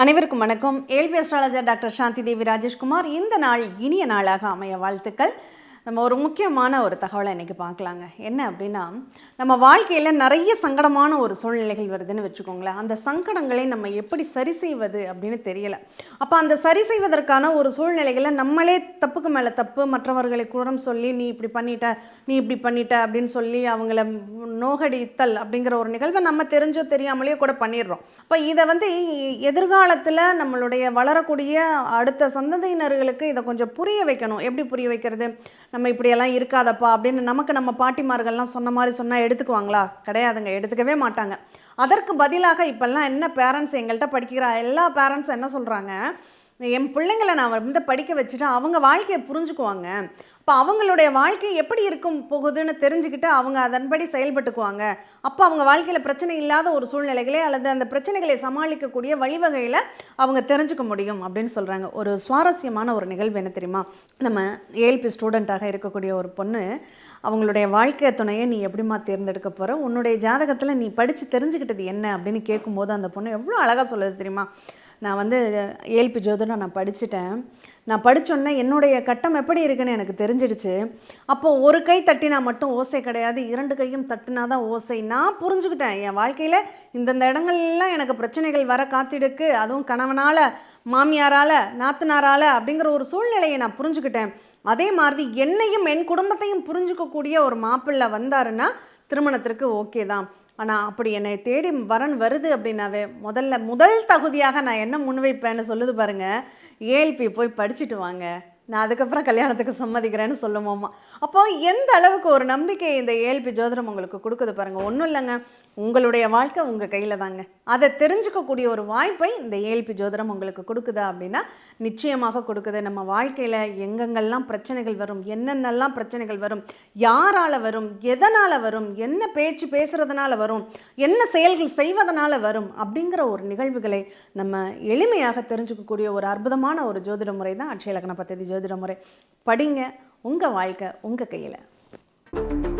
அனைவருக்கும் வணக்கம். ஏல்பி அஸ்ட்ராலஜர் டாக்டர் சாந்தி தேவி ராஜேஷ்குமார் இந்த நாள் இனிய நாளாக அமைய வாழ்த்துக்கள். நம்ம ஒரு முக்கியமான ஒரு தகவலை இன்றைக்கி பார்க்கலாங்க. என்ன அப்படின்னா நம்ம வாழ்க்கையில் நிறைய சங்கடமான ஒரு சூழ்நிலைகள் வருதுன்னு வச்சுக்கோங்களேன். அந்த சங்கடங்களை நம்ம எப்படி சரி செய்வது அப்படின்னு தெரியல. அப்போ அந்த சரி செய்வதற்கான ஒரு சூழ்நிலைகளை நம்மளே தப்புக்கு மேலே தப்பு மற்றவர்களை குறம் சொல்லி நீ இப்படி பண்ணிட்ட நீ இப்படி பண்ணிட்ட அப்படின்னு சொல்லி அவங்கள நோகடித்தல் அப்படிங்கிற ஒரு நிகழ்வை நம்ம தெரிஞ்சோ தெரியாமலேயோ கூட பண்ணிடுறோம். அப்போ இதை வந்து எதிர்காலத்தில் நம்மளுடைய வளரக்கூடிய அடுத்த சந்ததியினர்களுக்கு இதை கொஞ்சம் புரிய வைக்கணும். எப்படி புரிய வைக்கிறது? நம்ம இப்படியெல்லாம் இருக்காதப்பா அப்படின்னு நமக்கு நம்ம பாட்டிமார்கள்லாம் சொன்ன மாதிரி சொன்னால் எடுத்துக்குவாங்களா? கிடையாதுங்க. எடுத்துக்கவே மாட்டாங்க. அதற்கு பதிலாக இப்போல்லாம் என்ன பேரண்ட்ஸ் எங்கள்கிட்ட படிக்கிற? எல்லா பேரண்ட்ஸும் என்ன சொல்கிறாங்க என் பிள்ளைங்களை நான் வந்து படிக்க வச்சுட்டு அவங்க வாழ்க்கையை புரிஞ்சுக்குவாங்க. அப்போ அவங்களுடைய வாழ்க்கை எப்படி இருக்கும் போகுதுன்னு தெரிஞ்சுக்கிட்டு அவங்க அதன்படி செயல்பட்டுக்குவாங்க. அப்போ அவங்க வாழ்க்கையில் பிரச்சனை இல்லாத ஒரு சூழ்நிலைகளே அல்லது அந்த பிரச்சனைகளை சமாளிக்கக்கூடிய வழிவகையில் அவங்க தெரிஞ்சுக்க முடியும் அப்படின்னு சொல்கிறாங்க ஒரு சுவாரஸ்யமான ஒரு நிகழ்வு என்ன தெரியுமா? நம்ம ஏஎல்பி ஸ்டூடெண்ட்டாக இருக்கக்கூடிய ஒரு பொண்ணு அவங்களுடைய வாழ்க்கை துணையை நீ எப்படிம்மா தேர்ந்தெடுக்க போகிற உன்னுடைய ஜாதகத்தில் நீ படித்து தெரிஞ்சுக்கிட்டது என்ன அப்படின்னு கேட்கும்போது அந்த பொண்ணு எவ்வளோ அழகாக சொல்லுது தெரியுமா? நான் வந்து ஏல்பி ஜோதிடம் நான் படிச்சுட்டேன். நான் படித்தோன்னே என்னுடைய கட்டம் எப்படி இருக்குன்னு எனக்கு தெரிஞ்சிடுச்சு. அப்போது ஒரு கை தட்டினா மட்டும் ஓசை கிடையாது. இரண்டு கையும் தட்டினா தான் ஓசை. நான் புரிஞ்சுக்கிட்டேன். என் வாழ்க்கையில் இந்தந்த இடங்கள்லாம் எனக்கு பிரச்சனைகள் வர காத்திடுக்கு. அதுவும் கணவனால் மாமியாரால் நாத்தனாரால் அப்படிங்கிற ஒரு சூழ்நிலையை நான் புரிஞ்சுக்கிட்டேன். அதே மாதிரி என்னையும் என் குடும்பத்தையும் புரிஞ்சுக்கக்கூடிய ஒரு மாப்பிள்ளை வந்தாருன்னா திருமணத்திற்கு ஓகே தான். ஆனால் அப்படி என்னை தேடி வரன் வருது அப்படின்னாவே முதல்ல முதல் தகுதியாக நான் என்ன முன்வைப்பேன்னு சொல்லுது பாருங்கள் ஏஎல்பி போய் படிச்சுட்டு வாங்க. நான் அதுக்கப்புறம் கல்யாணத்துக்கு சம்மதிக்கிறேன்னு சொல்லுவோமா அப்போ எந்த அளவுக்கு ஒரு நம்பிக்கை இந்த ஏல்பி ஜோதிடம் உங்களுக்கு கொடுக்குது பாருங்க. ஒன்றும் இல்லைங்க. உங்களுடைய வாழ்க்கை உங்கள் கையில் தாங்க. அதை தெரிஞ்சுக்கக்கூடிய ஒரு வாய்ப்பை இந்த ஏல்பி ஜோதிடம் உங்களுக்கு கொடுக்குதா அப்படின்னா நிச்சயமாக கொடுக்குது. நம்ம வாழ்க்கையில் எங்கெங்கெல்லாம் பிரச்சனைகள் வரும் என்னென்னலாம் பிரச்சனைகள் வரும் யாரால் வரும் எதனால் வரும் என்ன பேச்சு பேசுகிறதுனால வரும் என்ன செயல்கள் செய்வதனால வரும் அப்படிங்கிற ஒரு நிகழ்வுகளை நம்ம எளிமையாக தெரிஞ்சுக்கக்கூடிய ஒரு அற்புதமான ஒரு ஜோதிட முறை தான் அட்சய லக்ன ஜோதி ஜோதிட முறை. படிங்க. உங்கள் வாழ்க்கை உங்கள் கையில்.